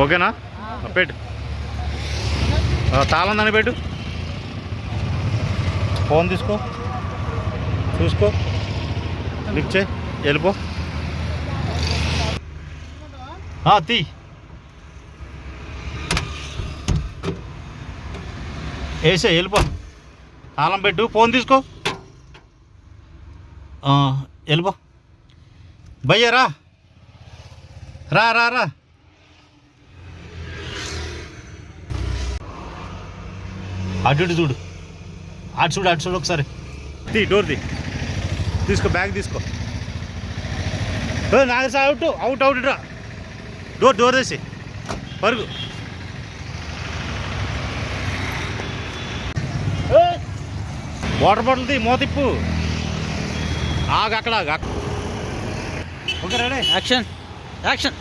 ఓకేనా? పెట్టు. తాళం దాన్ని పెట్టు. ఫోన్ తీసుకో. చూసుకో. లిఫ్ట్ చేయి. వెళ్ళిపో. తీ. వేసే వెళ్ళిపో. తాళం పెట్టు. ఫోన్ తీసుకో. వెళ్ళిపో. భయ్యా రా రా రా. అటు ఇటు చూడు. అటు చూడు అటు చూడు ఒకసారి. తీ డోర్ తీ. తీసుకో బ్యాగ్ తీసుకో. నాగేసి అవుట్ అవుట్ అవుట్ రా డోర్ డోర్ వేసి పరుగు! వాటర్ బాటిల్ తీ మోతిప్పు ఆగు అక్కడ ఆగు అక్కడ. Okay ready. Action action.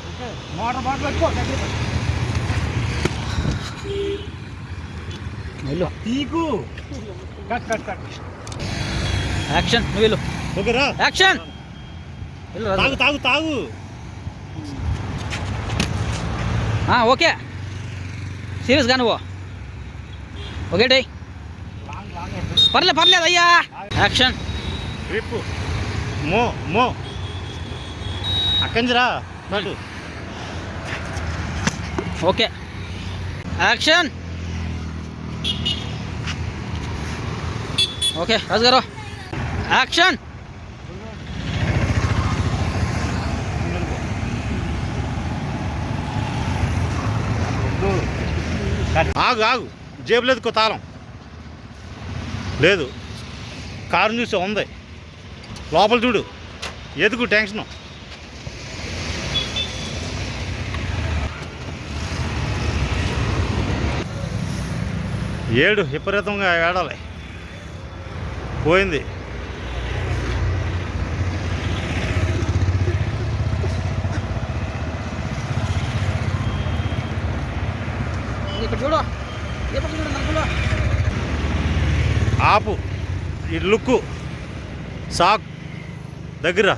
Water bottle ఎక్కువ వెళ్ళు. తీకు కట్ కట్ కట్. యాక్షన్ నువ్వు వెళ్ళు. Okay action. తాగు తాగు తాగు. ఆ, ఓకే. సీరియస్గా నువ్వు. ఓకే డై పర్లేదు పర్లేదు అయ్యా. యాక్షన్. గ్రిప్ మో మో. అక్కంజిరా నటు ఓకే. యాక్షన్! ఓకే రాజు గారు. యాక్షన్! ఆగు ఆగు. జేబులో ఎదుకో తాళం. లేదు. కారు చూసి ఉంది. లోపల చూడు. ఎదుగు టెన్షను. ఏడు విపరీతంగా ఏడాలి. పోయింది. ఆపు. ఈ లుక్కు. సాక్. దగ్గర.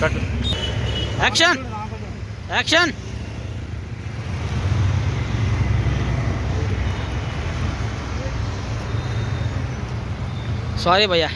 కట్టు యాక్షన్ యాక్షన్ సారీ భయ్యా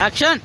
యాక్షన్